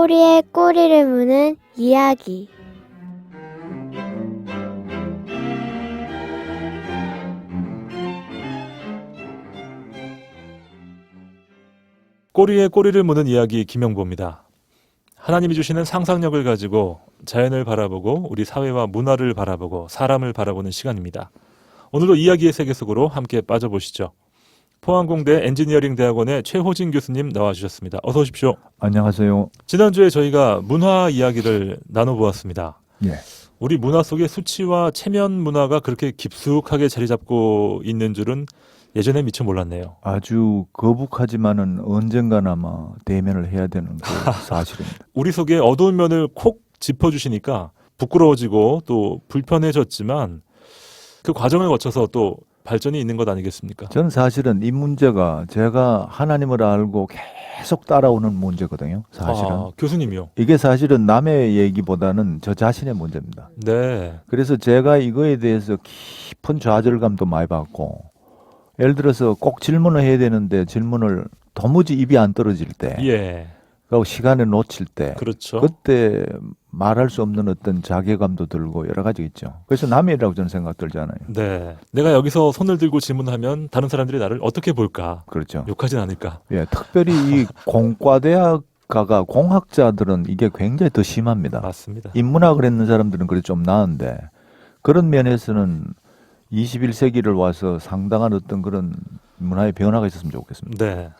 꼬리에 꼬리를 무는 이야기. 꼬리에 꼬리를 무는 이야기 김영보입니다. 하나님이 주시는 상상력을 가지고 자연을 바라보고 우리 사회와 문화를 바라보고 사람을 바라보는 시간입니다. 오늘도 이야기의 세계 속으로 함께 빠져보시죠. 포항공대 엔지니어링 대학원의 최호진 교수님 나와주셨습니다. 어서 오십시오. 안녕하세요. 지난주에 저희가 문화 이야기를 나눠보았습니다. 예. 우리 문화 속에 수치와 체면 문화가 그렇게 깊숙하게 자리 잡고 있는 줄은 예전에 미처 몰랐네요. 아주 거북하지만은 언젠가나마 대면을 해야 되는 그 사실입니다. 우리 속에 어두운 면을 콕 짚어주시니까 부끄러워지고 또 불편해졌지만 그 과정을 거쳐서 또 발전이 있는 것 아니겠습니까? 저는 사실은 이 문제가 제가 하나님을 알고 계속 따라오는 문제거든요. 사실은. 아, 교수님이요. 이게 사실은 남의 얘기보다는 저 자신의 문제입니다. 네. 그래서 제가 이거에 대해서 깊은 좌절감도 많이 받고 예를 들어서 꼭 질문을 해야 되는데 질문을 도무지 입이 안 떨어질 때 예. 그리고 시간을 놓칠 때 그렇죠. 그때 말할 수 없는 어떤 자괴감도 들고 여러 가지 있죠. 그래서 남의 일이라고 저는 생각 들잖아요. 네. 내가 여기서 손을 들고 질문하면 다른 사람들이 나를 어떻게 볼까? 그렇죠. 욕하진 않을까? 예, 특별히 이 공과대학 가가 공학자들은 이게 굉장히 더 심합니다. 맞습니다. 인문학을 했는 사람들은 그래 좀 나은데 그런 면에서는 21세기를 와서 상당한 어떤 그런 문화의 변화가 있었으면 좋겠습니다. 네.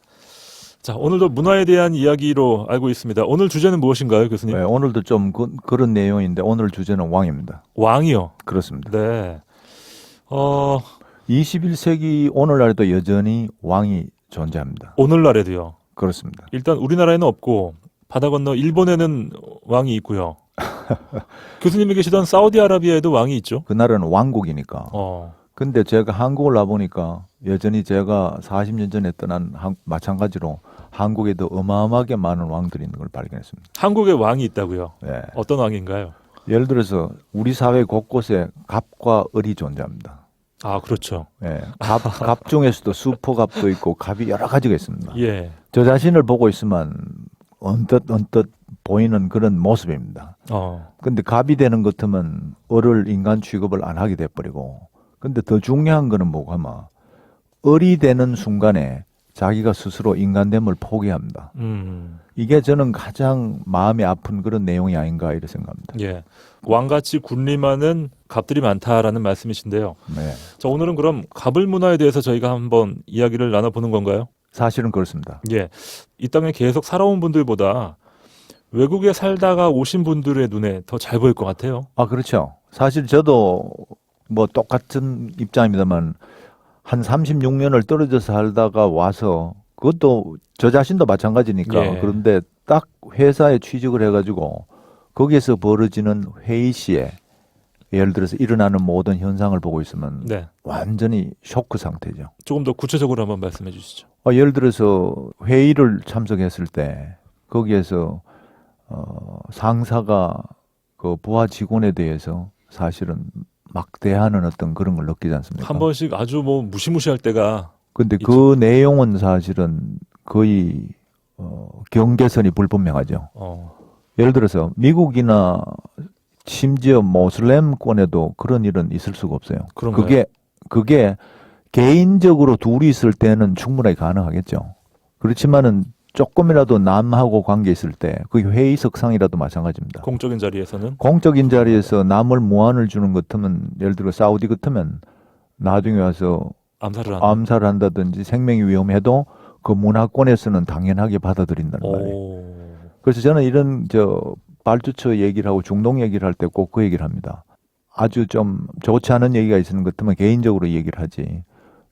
자, 오늘도 문화에 대한 이야기로 알고 있습니다. 오늘 주제는 무엇인가요, 교수님? 예, 오늘도 좀 그, 그런 내용인데 오늘 주제는 왕입니다. 왕이요. 그렇습니다. 네. 어, 21세기 오늘날에도 여전히 왕이 존재합니다. 오늘날에도요. 그렇습니다. 일단 우리나라에는 없고 바다 건너 일본에는 왕이 있고요. 교수님이 계시던 사우디아라비아에도 왕이 있죠. 그날은 왕국이니까. 어, 근데 제가 한국을 와보니까 여전히 제가 40년 전에 떠난 한, 마찬가지로 한국에도 어마어마하게 많은 왕들이 있는 걸 발견했습니다. 한국에 왕이 있다고요. 예. 어떤 왕인가요? 예를 들어서 우리 사회 곳곳에 갑과 을이 존재합니다. 아, 그렇죠. 예. 갑, 갑 중에서도 수포갑도 있고 갑이 여러 가지가 있습니다. 예. 저 자신을 보고 있으면 언뜻 언뜻 보이는 그런 모습입니다. 어, 근데 갑이 되는 것 같으면 을을 인간 취급을 안 하게 돼버리고 근데 더 중요한 거는 뭐가 마 을이 되는 순간에 자기가 스스로 인간됨을 포기합니다. 음, 이게 저는 가장 마음이 아픈 그런 내용이 아닌가 이렇게 생각합니다. 예. 왕같이 군림하는 갑들이 많다라는 말씀이신데요. 네. 자, 오늘은 그럼 갑을 문화에 대해서 저희가 한번 이야기를 나눠보는 건가요? 사실은 그렇습니다. 예. 이 땅에 계속 살아온 분들보다 외국에 살다가 오신 분들의 눈에 더 잘 보일 것 같아요. 아 그렇죠. 사실 저도 뭐 똑같은 입장입니다만 한 36년을 떨어져서 살다가 와서 그것도 저 자신도 마찬가지니까 예. 그런데 딱 회사에 취직을 해가지고 거기에서 벌어지는 회의 시에 예를 들어서 일어나는 모든 현상을 보고 있으면 네. 완전히 쇼크 상태죠. 조금 더 구체적으로 한번 말씀해 주시죠. 어, 예를 들어서 회의를 참석했을 때 거기에서 어, 상사가 그 부하 직원에 대해서 사실은 막대하는 어떤 그런 걸 느끼지 않습니까? 한 번씩 아주 뭐 무시무시할 때가 근데 그 내용은 사실은 거의 어, 경계선이 불분명하죠. 어, 예를 들어서 미국이나 심지어 모슬렘권에도 그런 일은 있을 수가 없어요. 그런가요? 그게 그게 개인적으로 둘이 있을 때는 충분하게 가능하겠죠. 그렇지만은 조금이라도 남하고 관계 있을 때, 그 회의석상이라도 마찬가지입니다. 공적인 자리에서는 공적인 자리에서 남을 무안을 주는 것 같으면, 예를 들어 사우디 같으면 나중에 와서 암살을. 암살을 한다든지 생명이 위험해도 그 문화권에서는 당연하게 받아들인다는 말이에요. 오, 그래서 저는 이런 저 발주처 얘기를 하고 중동 얘기를 할 때 꼭 그 얘기를 합니다. 아주 좀 좋지 않은 얘기가 있는 것 같으면 개인적으로 얘기를 하지.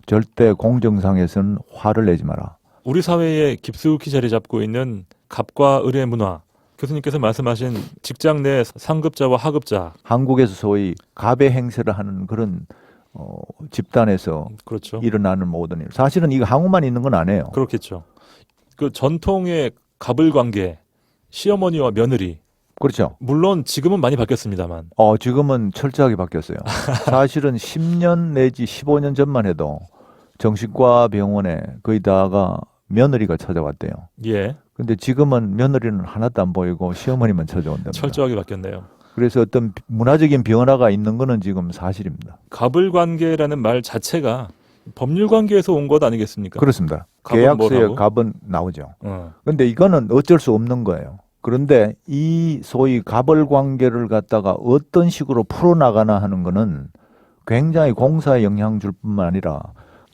절대 공정상에서는 화를 내지 마라. 우리 사회에 깊숙이 자리 잡고 있는 갑과 을의 문화. 교수님께서 말씀하신 직장 내 상급자와 하급자. 한국에서 소위 갑의 행세를 하는 그런 어, 집단에서 그렇죠. 일어나는 모든 일. 사실은 이거 한국만 있는 건 아니에요. 그렇겠죠. 그 전통의 갑을 관계, 시어머니와 며느리. 그렇죠. 물론 지금은 많이 바뀌었습니다만. 어, 지금은 철저하게 바뀌었어요. 사실은 10년 내지 15년 전만 해도 정신과 병원에 거의 다가 며느리가 찾아왔대요. 예. 근데 지금은 며느리는 하나도 안 보이고 시어머니만 찾아온답니다. 철저하게 바뀌었네요. 그래서 어떤 비- 문화적인 변화가 있는 거는 지금 사실입니다. 갑을 관계라는 말 자체가 법률 관계에서 온 것 아니겠습니까? 그렇습니다. 계약서에? 갑은 나오죠. 어. 근데 이거는 어쩔 수 없는 거예요. 그런데 이 소위 갑을 관계를 갖다가 어떤 식으로 풀어나가나 하는 거는 굉장히 공사에 영향 줄 뿐만 아니라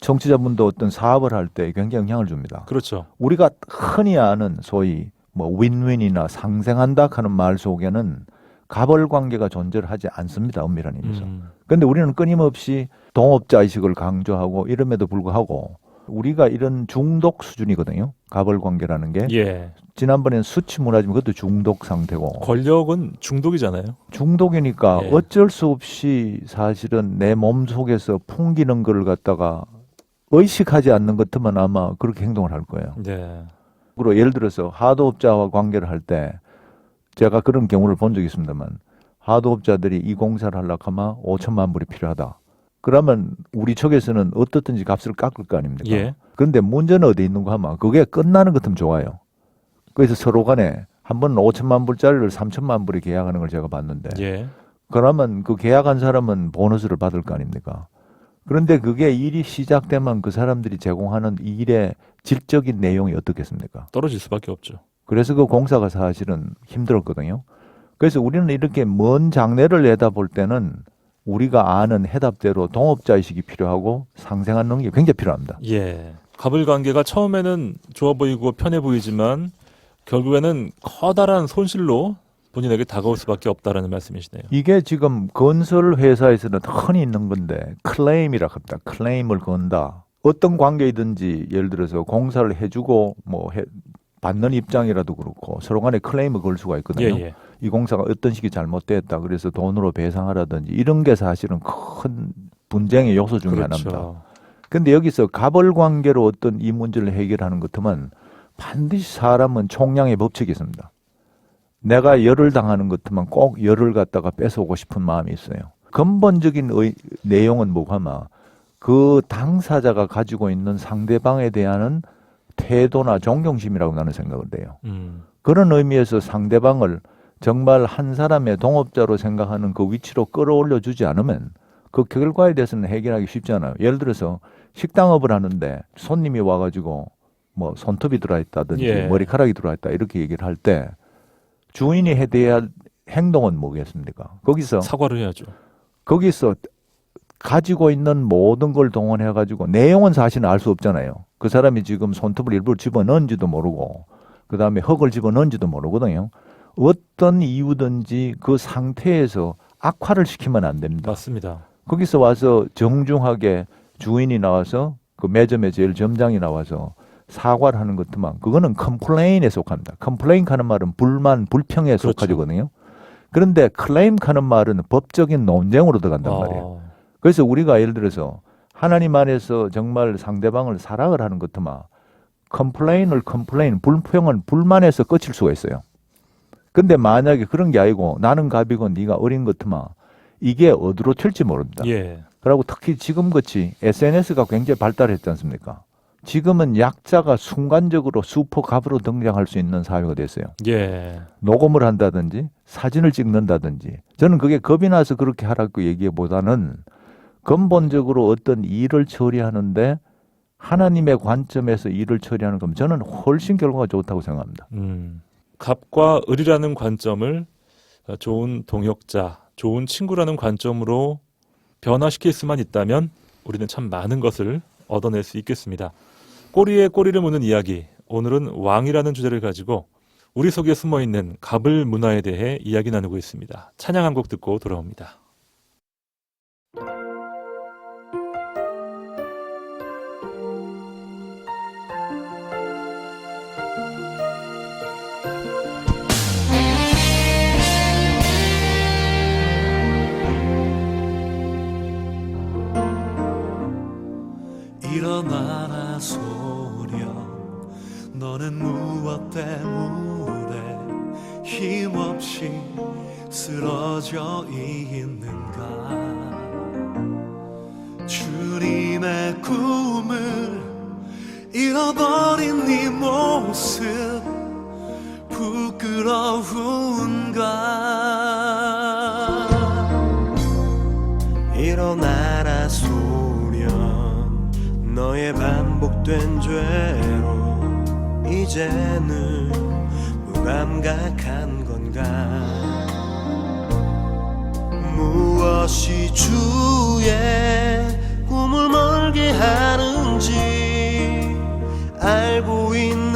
청취자분도 어떤 사업을 할 때 굉장히 영향을 줍니다. 그렇죠. 우리가 흔히 아는 소위 뭐 윈윈이나 상생한다 하는 말 속에는 갑을 관계가 존재를 하지 않습니다. 엄밀한 의미에서. 음. 근데 우리는 끊임없이 동업자 의식을 강조하고 이름에도 불구하고 우리가 이런 중독 수준이거든요. 갑을 관계라는 게 예. 지난번엔 수치 문화지만 그것도 중독 상태고 권력은 중독이잖아요. 중독이니까 예. 어쩔 수 없이 사실은 내 몸 속에서 풍기는 걸 갖다가 의식하지 않는 것 같으면 아마 그렇게 행동을 할 거예요. 네. 그리고 예를 들어서 하도업자와 관계를 할 때 제가 그런 경우를 본 적이 있습니다만 하도업자들이 이 공사를 하려고 하면 5천만 불이 필요하다. 그러면 우리 측에서는 어떻든지 값을 깎을 거 아닙니까? 예. 그런데 문제는 어디 있는가 하면 그게 끝나는 것 같으면 좋아요. 그래서 서로 간에 한 번은 5천만 불짜리를 3천만 불에 계약하는 걸 제가 봤는데 예. 그러면 그 계약한 사람은 보너스를 받을 거 아닙니까? 그런데 그게 일이 시작되면 그 사람들이 제공하는 일의 질적인 내용이 어떻겠습니까? 떨어질 수밖에 없죠. 그래서 그 공사가 사실은 힘들었거든요. 그래서 우리는 이렇게 먼 장래를 내다볼 때는 우리가 아는 해답대로 동업자 의식이 필요하고 상생하는 능력이 굉장히 필요합니다. 예. 갑을 관계가 처음에는 좋아 보이고 편해 보이지만 결국에는 커다란 손실로 본인에게 다가올 수밖에 없다라는 말씀이시네요. 이게 지금 건설 회사에서는 흔히 있는 건데 클레임이라 합니다. 클레임을 건다. 어떤 관계이든지 예를 들어서 공사를 해주고 뭐 해- 받는 입장이라도 그렇고 서로 간에 클레임을 걸 수가 예, 있거든요. 예. 이 공사가 어떤 식이 잘못됐다. 그래서 돈으로 배상하라든지 이런 게 사실은 큰 분쟁의 요소 중에 하나입니다. 그렇죠. 근데 여기서 가벌 관계로 어떤 이 문제를 해결하는 것 같으면 반드시 사람은 총량의 법칙이 있습니다. 내가 열을 당하는 것 같으면 꼭 열을 갖다가 뺏어오고 싶은 마음이 있어요. 근본적인 의- 내용은 뭐가마 그 당사자가 가지고 있는 상대방에 대한 태도나 존경심이라고 나는 생각을 해요. 음. 그런 의미에서 상대방을 정말 한 사람의 동업자로 생각하는 그 위치로 끌어올려 주지 않으면 그 결과에 대해서는 해결하기 쉽지 않아요. 예를 들어서 식당업을 하는데 손님이 와가지고 뭐 손톱이 들어있다든지 예. 머리카락이 들어있다 이렇게 얘기를 할때 주인이 해야 할 행동은 뭐겠습니까? 거기서 사과를 해야죠. 거기서 가지고 있는 모든 걸 동원해 가지고 내용은 사실은 알 수 없잖아요. 그 사람이 지금 손톱을 일부러 집어넣은지도 모르고 그 다음에 흙을 집어넣은지도 모르거든요. 어떤 이유든지 그 상태에서 악화를 시키면 안 됩니다. 맞습니다. 거기서 와서 정중하게 주인이 나와서 그 매점에 제일 점장이 나와서 사과를 하는 것도만 그거는 컴플레인에 속합니다. 컴플레인 하는 말은 불만, 불평에 그렇죠. 속하거든요. 그런데 클레임 하는 말은 법적인 논쟁으로 들어간단 말이에요. 어, 그래서 우리가 예를 들어서 하나님 안에서 정말 상대방을 사랑을 하는 것도만 컴플레인을 컴플레인, 불평은 불만에서 끝일 수가 있어요. 근데 만약에 그런 게 아니고 나는 갑이고 네가 어린 것도만 이게 어디로 튈지 모릅니다. 예. 그리고 특히 지금같이 SNS가 굉장히 발달했지 않습니까? 지금은 약자가 순간적으로 슈퍼갑으로 등장할 수 있는 사회가 됐어요. 예. 녹음을 한다든지 사진을 찍는다든지 저는 그게 겁이 나서 그렇게 하라고 얘기보다는 근본적으로 어떤 일을 처리하는데 하나님의 관점에서 일을 처리하는 건 저는 훨씬 결과가 좋다고 생각합니다. 음. 갑과 을이라는 관점을 어, 좋은 동역자, 좋은 친구라는 관점으로 변화시킬 수만 있다면 우리는 참 많은 것을 얻어낼 수 있겠습니다. 꼬리에 꼬리를 무는 이야기. 오늘은 왕이라는 주제를 가지고 우리 속에 숨어 있는 갑을 문화에 대해 이야기 나누고 있습니다. 찬양 한 곡 듣고 돌아옵니다. 일어나라 소령 너는 무엇 때문에 힘없이 쓰러져 있는가? 주님의 꿈을 잃어버린 네 모습 부끄러운가? 일어나라 소년. 너의 반복된 죄. 이제는 무감각한 건가? 무엇이 주의 꿈을 멀게 하는지 알고 있는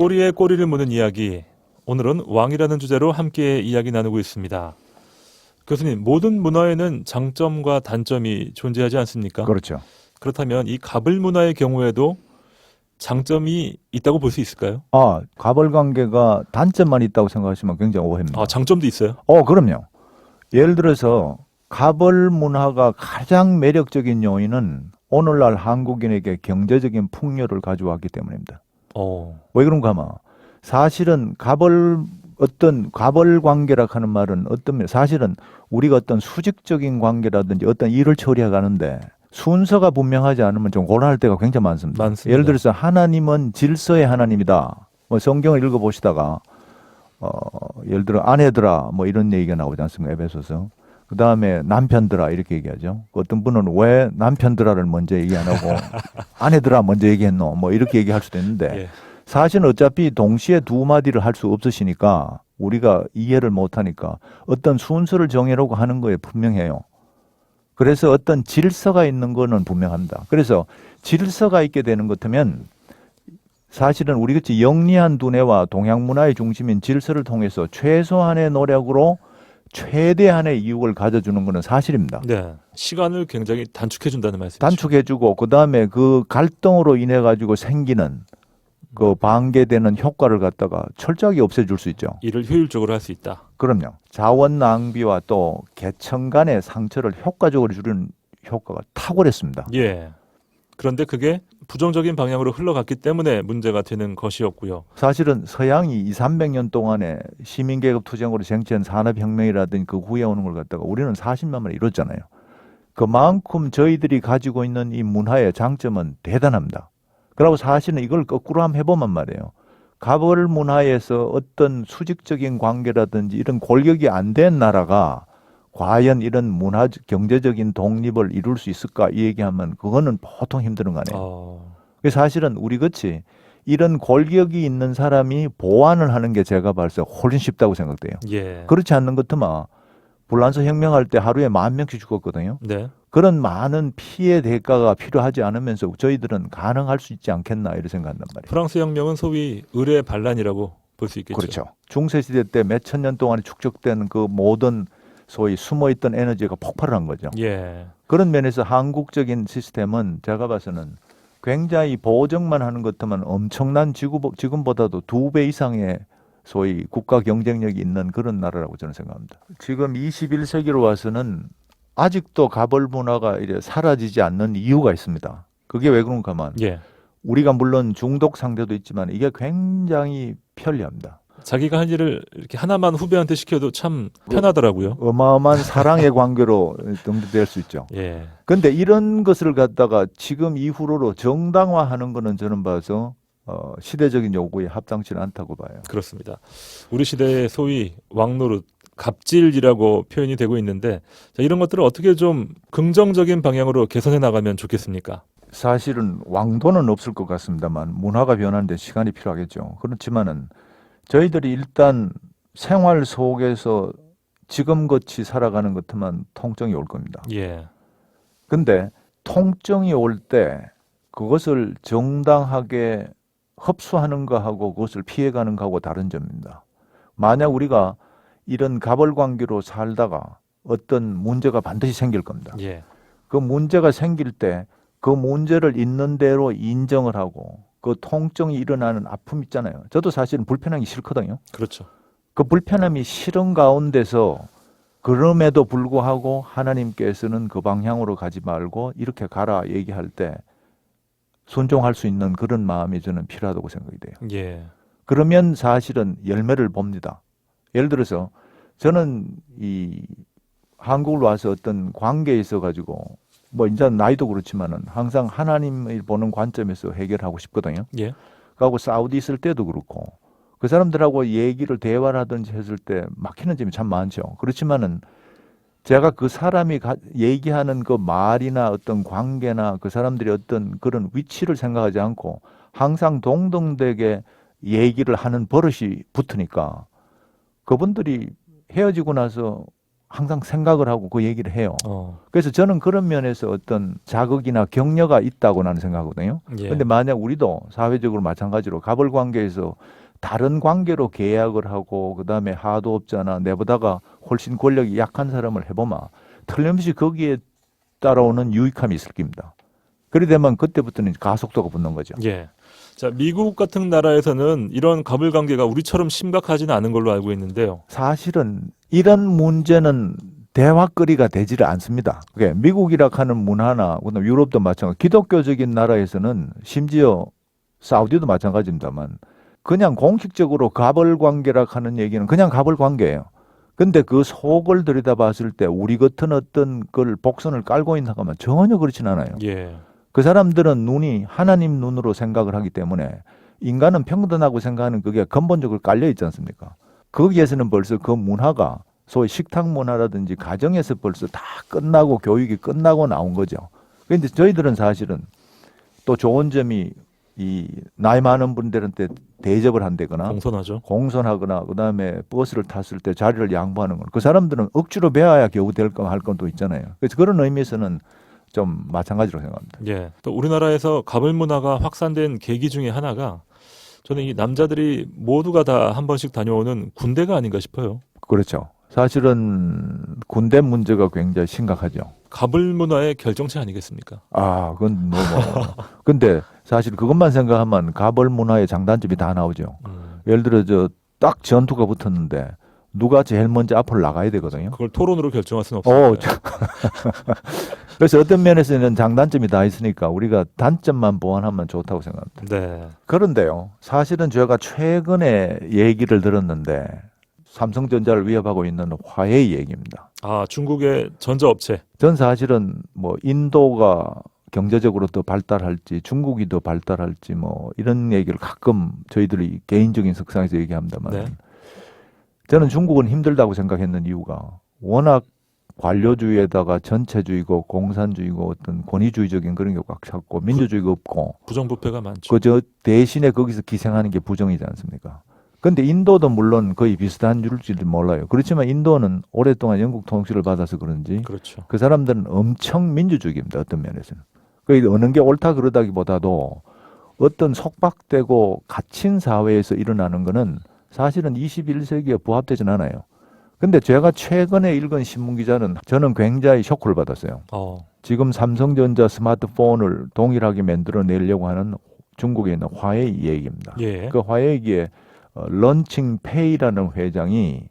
꼬리에 꼬리를 무는 이야기. 오늘은 왕이라는 주제로 함께 이야기 나누고 있습니다. 교수님, 모든 문화에는 장점과 단점이 존재하지 않습니까? 그렇죠. 그렇다면 이 가불 문화의 경우에도 장점이 있다고 볼 수 있을까요? 아, 가벌 관계가 단점만 있다고 생각하시면 굉장히 오해입니다. 아, 장점도 있어요? 어, 그럼요. 예를 들어서 가벌 문화가 가장 매력적인 요인은 오늘날 한국인에게 경제적인 풍요를 가져왔기 때문입니다. 어. 왜 그런가 하면 사실은 가벌 어떤 가벌 관계라 하는 말은 어떤 면 사실은 우리가 어떤 수직적인 관계라든지 어떤 일을 처리해 가는데 순서가 분명하지 않으면 좀 곤란할 때가 굉장히 많습니다. 많습니다. 예를 들어서 하나님은 질서의 하나님이다. 뭐 성경을 읽어 보시다가 어 예를 들어 아내들아 뭐 이런 얘기가 나오지 않습니까? 에베소서. 그 다음에 남편들아 이렇게 얘기하죠. 어떤 분은 왜 남편들아를 먼저 얘기 안 하고 아내들아 먼저 얘기했노? 뭐 이렇게 얘기할 수도 있는데 예. 사실은 어차피 동시에 두 마디를 할 수 없으시니까 우리가 이해를 못하니까 어떤 순서를 정해놓고 하는 거에 분명해요. 그래서 어떤 질서가 있는 거는 분명합니다. 그래서 질서가 있게 되는 것 같으면 사실은 우리 같이 영리한 두뇌와 동양 문화의 중심인 질서를 통해서 최소한의 노력으로 최대한의 이익을 가져주는 것은 사실입니다. 네. 시간을 굉장히 단축해 준다는 말씀이죠. 단축해 주고 그 다음에 그 갈등으로 인해 가지고 생기는 그 반개되는 효과를 갖다가 철저하게 없애줄 수 있죠. 일을 효율적으로 할 수 있다. 그럼요. 자원 낭비와 또 계층 간의 상처를 효과적으로 줄이는 효과가 탁월했습니다. 예. 그런데 그게 부정적인 방향으로 흘러갔기 때문에 문제가 되는 것이었고요. 사실은 서양이 2, 300년 동안에 시민계급 투쟁으로 쟁취한 산업혁명이라든지 그 후에 오는 걸 갖다가 우리는 40년 만에 이뤘잖아요. 그만큼 저희들이 가지고 있는 이 문화의 장점은 대단합니다. 그리고 사실은 이걸 거꾸로 한번 해보면 말이에요. 가벌 문화에서 어떤 수직적인 관계라든지 이런 골격이 안 된 나라가 과연 이런 문화 경제적인 독립을 이룰 수 있을까 이 얘기하면 그거는 보통 힘든 거 아니에요. 어. 사실은 우리 같이 이런 골격이 있는 사람이 보완을 하는 게 제가 봐서 훨씬 쉽다고 생각돼요. 예. 그렇지 않는 것 같으면 불란서 혁명할 때 하루에 만 명씩 죽었거든요. 네. 그런 많은 피해 대가가 필요하지 않으면서 저희들은 가능할 수 있지 않겠나 이런 생각한단 말이에요. 프랑스 혁명은 소위 의뢰 반란이라고 볼 수 있겠죠. 그렇죠. 중세 시대 때 몇 천 년 동안에 축적된 그 모든 소위 숨어 있던 에너지가 폭발을 한 거죠. 예. 그런 면에서 한국적인 시스템은 제가 봐서는 굉장히 보정만 하는 것 같으면 엄청난 지구, 지금보다도 두 배 이상의 소위 국가 경쟁력이 있는 그런 나라라고 저는 생각합니다. 지금 21세기로 와서는 아직도 가벌 문화가 이제 사라지지 않는 이유가 있습니다. 그게 왜 그런가 하면 예. 우리가 물론 중독 상태도 있지만 이게 굉장히 편리합니다. 자기가 할 일을 이렇게 하나만 후배한테 시켜도 참 편하더라고요. 어마어마한 사랑의 관계로 등록될 수 있죠. 예. 근데 이런 것을 갖다가 지금 이후로 정당화하는 거는 저는 봐서 어, 시대적인 요구에 합당치는 않다고 봐요. 그렇습니다. 우리 시대의 소위 왕노릇, 갑질이라고 표현이 되고 있는데 자, 이런 것들을 어떻게 좀 긍정적인 방향으로 개선해 나가면 좋겠습니까? 사실은 왕도는 없을 것 같습니다만 문화가 변하는데 시간이 필요하겠죠. 그렇지만은 저희들이 일단 생활 속에서 지금같이 살아가는 것 같으면 통증이 올 겁니다. 예. 근데 통증이 올 때 그것을 정당하게 흡수하는 거하고 그것을 피해가는 거하고 다른 점입니다. 만약 우리가 이런 가벌 관계로 살다가 어떤 문제가 반드시 생길 겁니다. 예. 그 문제가 생길 때 그 문제를 있는 대로 인정을 하고 그 통증이 일어나는 아픔 있잖아요. 저도 사실은 불편하기 싫거든요. 그렇죠. 그 불편함이 싫은 가운데서 그럼에도 불구하고 하나님께서는 그 방향으로 가지 말고 이렇게 가라 얘기할 때 순종할 수 있는 그런 마음이 저는 필요하다고 생각이 돼요. 예. 그러면 사실은 열매를 봅니다. 예를 들어서 저는 이 한국을 와서 어떤 관계에 있어 가지고 뭐 이제 나이도 그렇지만은 항상 하나님을 보는 관점에서 해결하고 싶거든요. 예. 그하고 사우디 있을 때도 그렇고 그 사람들하고 얘기를 대화를 하든지 했을 때 막히는 점이 참 많죠. 그렇지만은 제가 그 사람이 가, 얘기하는 그 말이나 어떤 관계나 그 사람들이 어떤 그런 위치를 생각하지 않고 항상 동등되게 얘기를 하는 버릇이 붙으니까 그분들이 헤어지고 나서 항상 생각을 하고 그 얘기를 해요. 어. 그래서 저는 그런 면에서 어떤 자극이나 격려가 있다고 나는 생각하거든요. 예. 근데 만약 우리도 사회적으로 마찬가지로 가벌 관계에서 다른 관계로 계약을 하고 그다음에 하도업자나 내보다가 훨씬 권력이 약한 사람을 해보면 틀림없이 거기에 따라오는 유익함이 있을 겁니다. 그래 되면 그때부터는 가속도가 붙는 거죠. 예. 자, 미국 같은 나라에서는 이런 가불 관계가 우리처럼 심각하지는 않은 걸로 알고 있는데요. 사실은 이런 문제는 대화거리가 되지를 않습니다. 그게 미국이라 하는 문화나 그다음 유럽도 마찬가지. 기독교적인 나라에서는 심지어 사우디도 마찬가지입니다만 그냥 공식적으로 가벌 관계라 하는 얘기는 그냥 가벌 관계예요. 근데 그 속을 들여다봤을 때 우리 같은 어떤 걸 복선을 깔고 있나 하면 전혀 그렇진 않아요. 예. 그 사람들은 눈이 하나님 눈으로 생각을 하기 때문에 인간은 평등하고 생각하는 그게 근본적으로 깔려 있지 않습니까? 거기에서는 벌써 그 문화가 소위 식탁 문화라든지 가정에서 벌써 다 끝나고 교육이 끝나고 나온 거죠. 그런데 저희들은 사실은 또 좋은 점이 이 나이 많은 분들한테 대접을 한다거나 공손하죠. 공손하거나 그다음에 버스를 탔을 때 자리를 양보하는 건 그 사람들은 억지로 배워야 겨우 될거할건또 있잖아요. 그래서 그런 의미에서는 좀 마찬가지로 생각합니다. 예. 또 우리나라에서 가불 문화가 확산된 계기 중에 하나가 저는 이 남자들이 모두가 다 한 번씩 다녀오는 군대가 아닌가 싶어요. 그렇죠. 사실은 군대 문제가 굉장히 심각하죠. 가불 문화의 결정체 아니겠습니까? 아, 그건 뭐, 뭐. 근데 사실 그것만 생각하면 가벌 문화의 장단점이 다 나오죠. 음. 예를 들어 저 딱 전투가 붙었는데 누가 제일 먼저 앞으로 나가야 되거든요. 그걸 토론으로 결정할 수는 어, 없어요. 그래서 어떤 면에서는 장단점이 다 있으니까 우리가 단점만 보완하면 좋다고 생각합니다. 네. 그런데요, 사실은 제가 최근에 얘기를 들었는데 삼성전자를 위협하고 있는 화웨이 얘기입니다. 아 중국의 전자업체. 전 사실은 뭐 인도가 경제적으로 더 발달할지 중국이 더 발달할지 뭐 이런 얘기를 가끔 저희들이 개인적인 석상에서 얘기합니다만 네. 저는 중국은 힘들다고 생각했는 이유가 워낙 관료주의에다가 전체주의고 공산주의고 어떤 권위주의적인 그런 게 꽉 찼고 민주주의가 없고 부정부패가 많죠. 그저 대신에 거기서 기생하는 게 부정이지 않습니까? 근데 인도도 물론 거의 비슷한 줄지도 몰라요. 그렇지만 인도는 오랫동안 영국 통치를 받아서 그런지 그렇죠. 그 사람들은 엄청 민주주의입니다. 어떤 면에서는. 그 어느 게 옳다 그러다기보다도 어떤 속박되고 갇힌 사회에서 일어나는 거는 사실은 21세기에 부합되진 않아요. 근데 제가 최근에 읽은 신문 기자는 저는 굉장히 쇼크를 받았어요. 어. 지금 삼성전자 스마트폰을 동일하게 만들어 내려고 하는 중국에 있는 화웨이 얘기입니다. 예. 그 화웨이의 어, 런칭 페이라는 회장이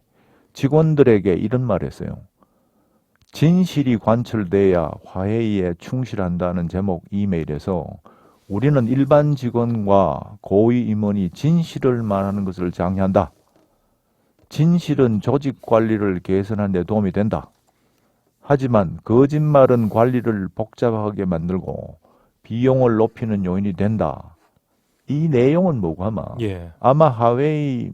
직원들에게 이런 말을 했어요. 진실이 관철돼야 화웨이에 충실한다는 제목 이메일에서 우리는 일반 직원과 고위 임원이 진실을 말하는 것을 장려한다. 진실은 조직 관리를 개선하는 데 도움이 된다. 하지만 거짓말은 관리를 복잡하게 만들고 비용을 높이는 요인이 된다. 이 내용은 뭐고 아마 예. 아마 하웨이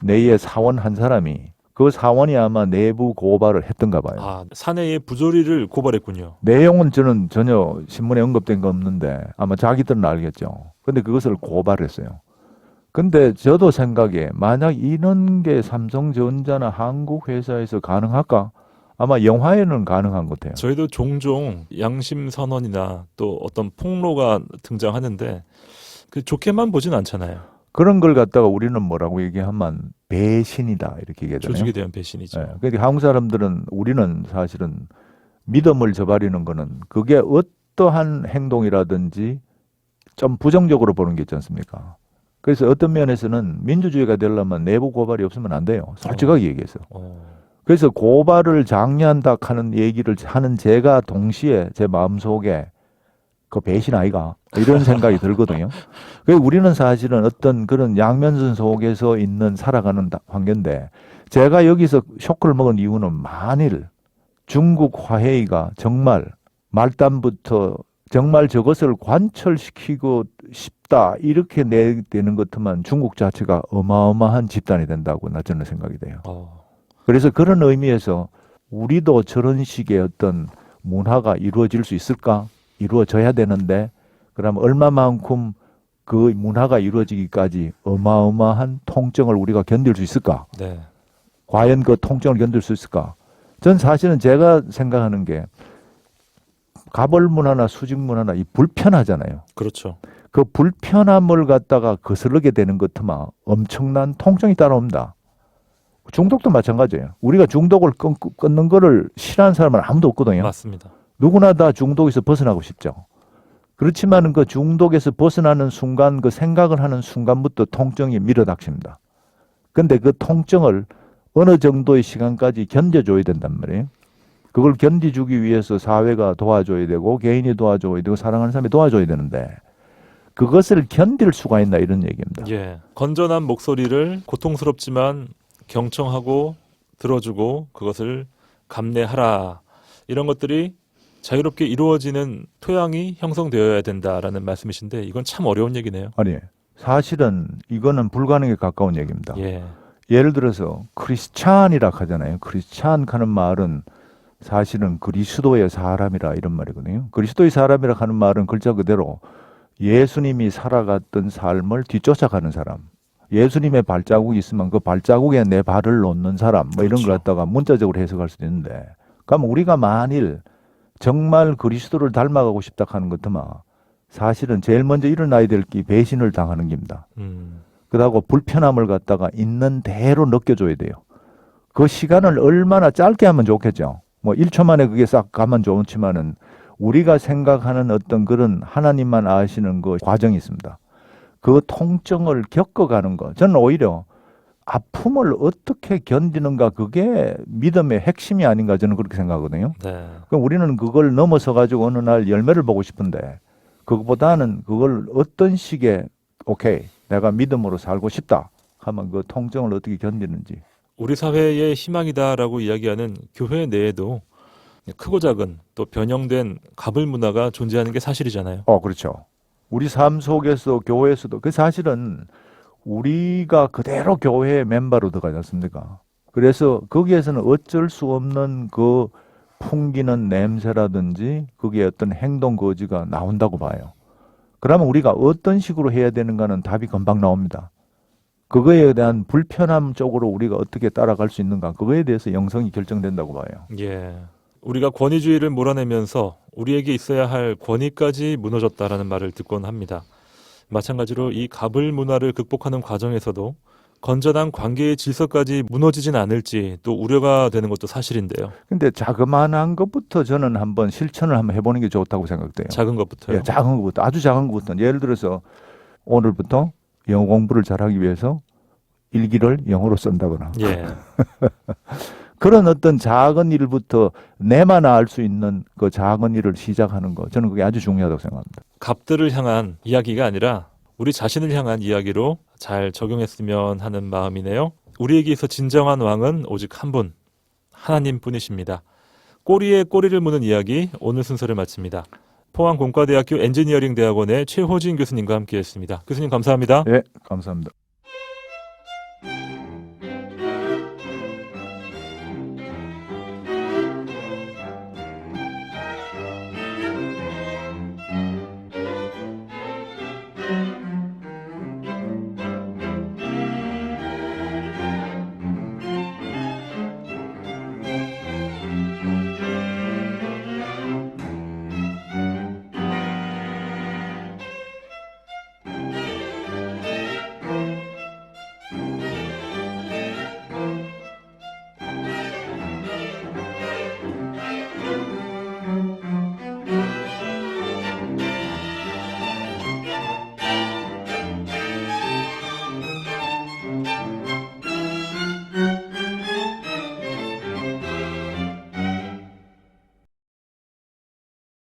내의 사원 한 사람이 그 사원이 아마 내부 고발을 했던가 봐요. 아 사내의 부조리를 고발했군요. 내용은 저는 전혀 신문에 언급된 거 없는데 아마 자기들은 알겠죠. 근데 그것을 고발했어요. 근데 저도 생각에 만약 이런 게 삼성전자나 한국 회사에서 가능할까? 아마 영화에는 가능한 것 같아요. 저희도 종종 양심 선언이나 또 어떤 폭로가 등장하는데 그 좋게만 보진 않잖아요. 그런 걸 갖다가 우리는 뭐라고 얘기하면 배신이다 이렇게 얘기하잖아요. 조직에 대한 배신이죠. 예, 그러니까 한국 사람들은 우리는 사실은 믿음을 저버리는 거는 그게 어떠한 행동이라든지 좀 부정적으로 보는 게 있지 않습니까? 그래서 어떤 면에서는 민주주의가 되려면 내부 고발이 없으면 안 돼요. 솔직하게 얘기해서. 어. 그래서 고발을 장려한다 하는 얘기를 하는 제가 동시에 제 마음속에 그 배신 아이가 이런 생각이 들거든요. 그 우리는 사실은 어떤 그런 양면선 속에서 있는 살아가는 다- 관계인데 제가 여기서 쇼크를 먹은 이유는 만일 중국 화해가 정말 말단부터 정말 저것을 관철시키고 싶다 이렇게 내되는 것만 중국 자체가 어마어마한 집단이 된다고 나 저는 생각이 돼요. 어. 그래서 그런 의미에서 우리도 저런 식의 어떤 문화가 이루어질 수 있을까? 이루어져야 되는데, 그럼 얼마만큼 그 문화가 이루어지기까지 어마어마한 통증을 우리가 견딜 수 있을까? 네. 과연 그 통증을 견딜 수 있을까? 전 사실은 제가 생각하는 게 가벌 문화나 수직 문화나 이 불편하잖아요. 그렇죠. 그 불편함을 갖다가 거스르게 되는 것만 엄청난 통증이 따라옵니다. 중독도 마찬가지예요. 우리가 중독을 끊, 끊는 거를 싫어하는 사람은 아무도 없거든요. 맞습니다. 누구나 다 중독에서 벗어나고 싶죠. 그렇지만 그 중독에서 벗어나는 순간, 그 생각을 하는 순간부터 통증이 밀어닥칩니다. 근데 그 통증을 어느 정도의 시간까지 견뎌줘야 된단 말이에요. 그걸 견디주기 위해서 사회가 도와줘야 되고 개인이 도와줘야 되고 사랑하는 사람이 도와줘야 되는데 그것을 견딜 수가 있나 이런 얘기입니다. 예. 건전한 목소리를 고통스럽지만 경청하고 들어주고 그것을 감내하라. 이런 것들이 자유롭게 이루어지는 토양이 형성되어야 된다라는 말씀이신데 이건 참 어려운 얘기네요. 아니 사실은 이거는 불가능에 가까운 얘기입니다. 예. 예를 들어서 크리스찬이라 하잖아요. 크리스찬 하는 말은 사실은 그리스도의 사람이라 이런 말이거든요. 그리스도의 사람이라 하는 말은 글자 그대로 예수님이 살아갔던 삶을 뒤쫓아가는 사람. 예수님의 발자국이 있으면 그 발자국에 내 발을 놓는 사람. 뭐 이런 걸 그렇죠. 갖다가 문자적으로 해석할 수도 있는데. 그럼 우리가 만일 정말 그리스도를 닮아가고 싶다 하는 것들만 사실은 제일 먼저 일어나야 될 게 배신을 당하는 겁니다. 음. 그러고 불편함을 갖다가 있는 대로 느껴줘야 돼요. 그 시간을 얼마나 짧게 하면 좋겠죠. 뭐 1초 만에 그게 싹 가면 좋지만은 우리가 생각하는 어떤 그런 하나님만 아시는 그 과정이 있습니다. 그 통증을 겪어가는 거. 저는 오히려 아픔을 어떻게 견디는가 그게 믿음의 핵심이 아닌가 저는 그렇게 생각하거든요. 네. 그럼 우리는 그걸 넘어서 가지고 어느 날 열매를 보고 싶은데 그것보다는 그걸 어떤 식의 오케이 내가 믿음으로 살고 싶다 하면 그 통증을 어떻게 견디는지 우리 사회의 희망이다라고 이야기하는 교회 내에도 크고 작은 또 변형된 가불 문화가 존재하는 게 사실이잖아요. 어 그렇죠 우리 삶 속에서 교회에서도 그 사실은 우리가 그대로 교회의 멤버로 들어가지 않습니까 그래서 거기에서는 어쩔 수 없는 그 풍기는 냄새라든지 그게 어떤 행동 거지가 나온다고 봐요. 그러면 우리가 어떤 식으로 해야 되는가는 답이 금방 나옵니다. 그거에 대한 불편함 쪽으로 우리가 어떻게 따라갈 수 있는가 그거에 대해서 영성이 결정된다고 봐요. 예. 우리가 권위주의를 몰아내면서 우리에게 있어야 할 권위까지 무너졌다라는 말을 듣곤 합니다. 마찬가지로 이 가불 문화를 극복하는 과정에서도 건전한 관계의 질서까지 무너지진 않을지 또 우려가 되는 것도 사실인데요. 근데 자그마한 것부터 저는 한번 실천을 한번 해보는 게 좋다고 생각돼요. 작은 것부터요. 예, 작은 것부터 아주 작은 것부터 예를 들어서 오늘부터 영어 공부를 잘하기 위해서 일기를 영어로 쓴다거나 예. 그런 어떤 작은 일부터 내만 알 수 있는 그 작은 일을 시작하는 거 저는 그게 아주 중요하다고 생각합니다. 갑들을 향한 이야기가 아니라 우리 자신을 향한 이야기로 잘 적용했으면 하는 마음이네요. 우리에게 있어 진정한 왕은 오직 한 분, 하나님 뿐이십니다. 꼬리에 꼬리를 무는 이야기 오늘 순서를 마칩니다. 포항 공과대학교 엔지니어링 대학원의 최호진 교수님과 함께했습니다. 교수님 감사합니다. 예, 감사합니다.